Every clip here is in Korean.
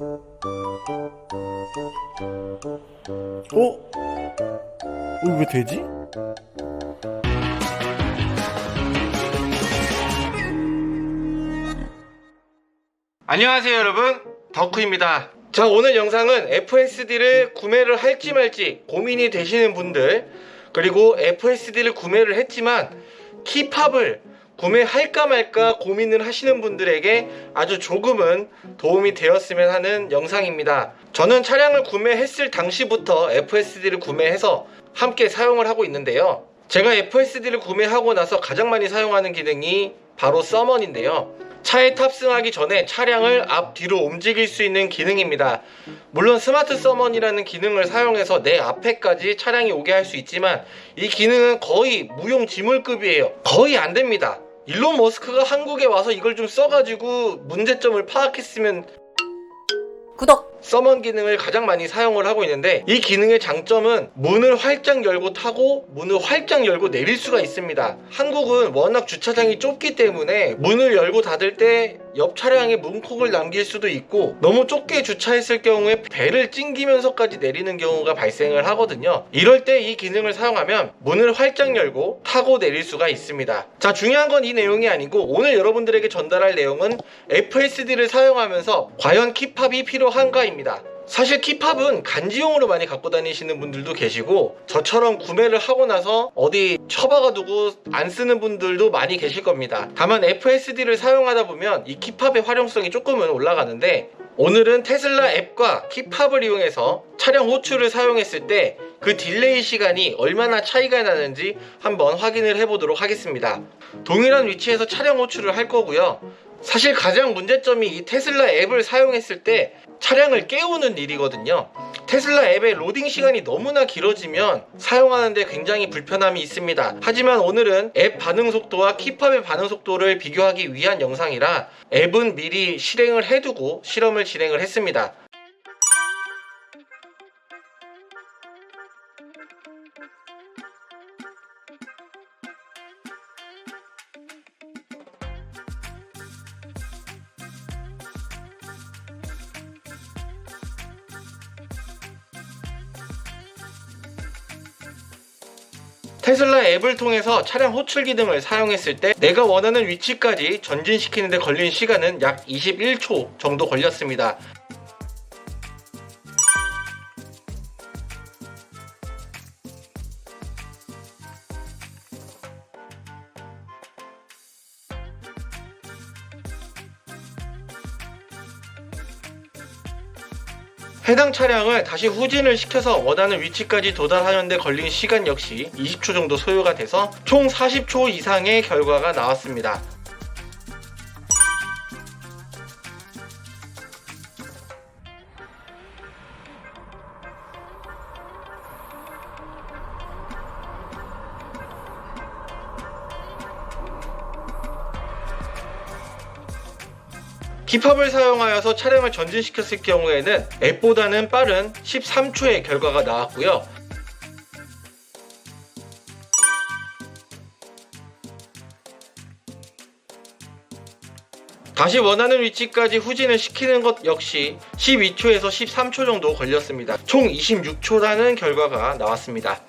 어? 어, 왜 되지? 안녕하세요 여러분 덕후입니다 자 오늘 영상은 FSD를 구매를 할지 말지 고민이 되시는 분들 그리고 FSD를 구매를 했지만 키팝을 구매할까 말까 고민을 하시는 분들에게 아주 조금은 도움이 되었으면 하는 영상입니다 저는 차량을 구매했을 당시부터 FSD를 구매해서 함께 사용을 하고 있는데요 제가 FSD를 구매하고 나서 가장 많이 사용하는 기능이 바로 서먼인데요 차에 탑승하기 전에 차량을 앞뒤로 움직일 수 있는 기능입니다. 물론 스마트 서먼이라는 기능을 사용해서 내 앞에까지 차량이 오게 할 수 있지만 이 기능은 거의 무용 지물급이에요. 거의 안 됩니다. 일론 머스크가 한국에 와서 이걸 좀 써가지고 문제점을 파악했으면 구독! 서먼 기능을 가장 많이 사용을 하고 있는데 이 기능의 장점은 문을 활짝 열고 타고 문을 활짝 열고 내릴 수가 있습니다. 한국은 워낙 주차장이 좁기 때문에 문을 열고 닫을 때 옆 차량에 문콕을 남길 수도 있고 너무 좁게 주차했을 경우에 배를 찡기면서까지 내리는 경우가 발생을 하거든요. 이럴 때 이 기능을 사용하면 문을 활짝 열고 타고 내릴 수가 있습니다. 자 중요한 건 이 내용이 아니고 오늘 여러분들에게 전달할 내용은 FSD를 사용하면서 과연 키팝이 필요한가입니다. 사실 키팝은 간지용으로 많이 갖고 다니시는 분들도 계시고 저처럼 구매를 하고 나서 어디 처박아 두고 안 쓰는 분들도 많이 계실 겁니다. 다만 FSD를 사용하다 보면 이 키팝의 활용성이 조금은 올라가는데 오늘은 테슬라 앱과 키팝을 이용해서 차량 호출을 사용했을 때 그 딜레이 시간이 얼마나 차이가 나는지 한번 확인을 해보도록 하겠습니다. 동일한 위치에서 차량 호출을 할 거고요. 사실 가장 문제점이 이 테슬라 앱을 사용했을 때 차량을 깨우는 일이거든요. 테슬라 앱의 로딩 시간이 너무나 길어지면 사용하는데 굉장히 불편함이 있습니다. 하지만 오늘은 앱 반응 속도와 키팝의 반응 속도를 비교하기 위한 영상이라 앱은 미리 실행을 해두고 실험을 진행을 했습니다. 테슬라 앱을 통해서 차량 호출 기능을 사용했을 때 내가 원하는 위치까지 전진시키는데 걸린 시간은 약 21초 정도 걸렸습니다. 해당 차량을 다시 후진을 시켜서 원하는 위치까지 도달하는데 걸린 시간 역시 20초 정도 소요가 돼서 총 40초 이상의 결과가 나왔습니다. 키팝을 사용하여서 차량을 전진시켰을 경우에는 앱보다는 빠른 13초의 결과가 나왔고요. 다시 원하는 위치까지 후진을 시키는 것 역시 12초에서 13초 정도 걸렸습니다. 총 26초라는 결과가 나왔습니다.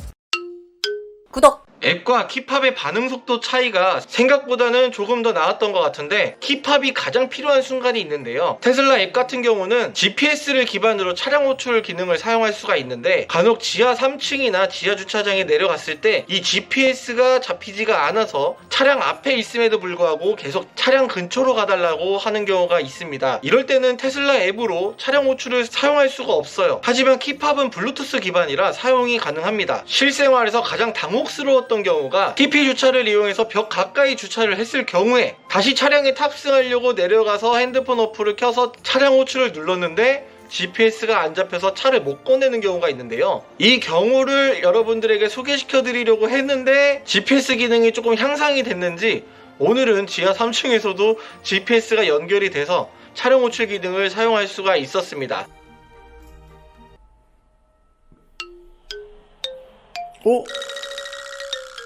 구독! 앱과 키팝의 반응 속도 차이가 생각보다는 조금 더 나았던 것 같은데 키팝이 가장 필요한 순간이 있는데요. 테슬라 앱 같은 경우는 GPS를 기반으로 차량 호출 기능을 사용할 수가 있는데 간혹 지하 3층이나 지하 주차장에 내려갔을 때 이 GPS가 잡히지가 않아서 차량 앞에 있음에도 불구하고 계속 차량 근처로 가달라고 하는 경우가 있습니다. 이럴 때는 테슬라 앱으로 차량 호출을 사용할 수가 없어요. 하지만 키팝은 블루투스 기반이라 사용이 가능합니다. 실생활에서 가장 당혹스러웠던 경우가 TP 주차를 이용해서 벽 가까이 주차를 했을 경우에 다시 차량에 탑승하려고 내려가서 핸드폰 어플을 켜서 차량 호출을 눌렀는데 GPS가 안 잡혀서 차를 못 꺼내는 경우가 있는데요. 이 경우를 여러분들에게 소개시켜 드리려고 했는데 GPS 기능이 조금 향상이 됐는지 오늘은 지하 3층에서도 GPS가 연결이 돼서 차량 호출 기능을 사용할 수가 있었습니다.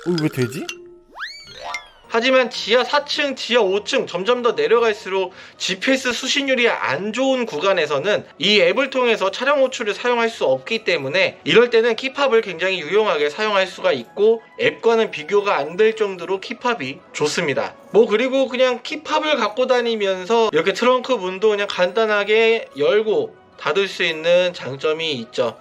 어? 어, 왜 되지? 하지만 지하 4층, 지하 5층 점점 더 내려갈수록 GPS 수신율이 안 좋은 구간에서는 이 앱을 통해서 차량 호출을 사용할 수 없기 때문에 이럴 때는 키팝을 굉장히 유용하게 사용할 수가 있고 앱과는 비교가 안 될 정도로 키팝이 좋습니다. 뭐 그리고 그냥 키팝을 갖고 다니면서 이렇게 트렁크 문도 그냥 간단하게 열고 닫을 수 있는 장점이 있죠.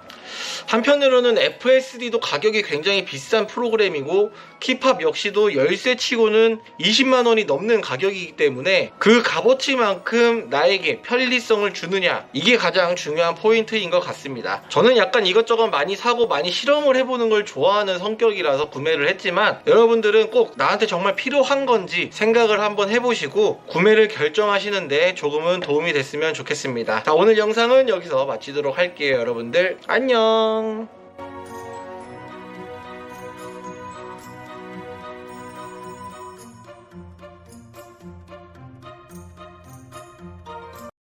한편으로는 FSD도 가격이 굉장히 비싼 프로그램이고 키팝 역시도 열쇠치고는 20만 원이 넘는 가격이기 때문에 그 값어치만큼 나에게 편리성을 주느냐 이게 가장 중요한 포인트인 것 같습니다. 저는 약간 이것저것 많이 사고 많이 실험을 해보는 걸 좋아하는 성격이라서 구매를 했지만 여러분들은 꼭 나한테 정말 필요한 건지 생각을 한번 해보시고 구매를 결정하시는데 조금은 도움이 됐으면 좋겠습니다. 자 오늘 영상은 여기서 마치도록 할게요 여러분들 안녕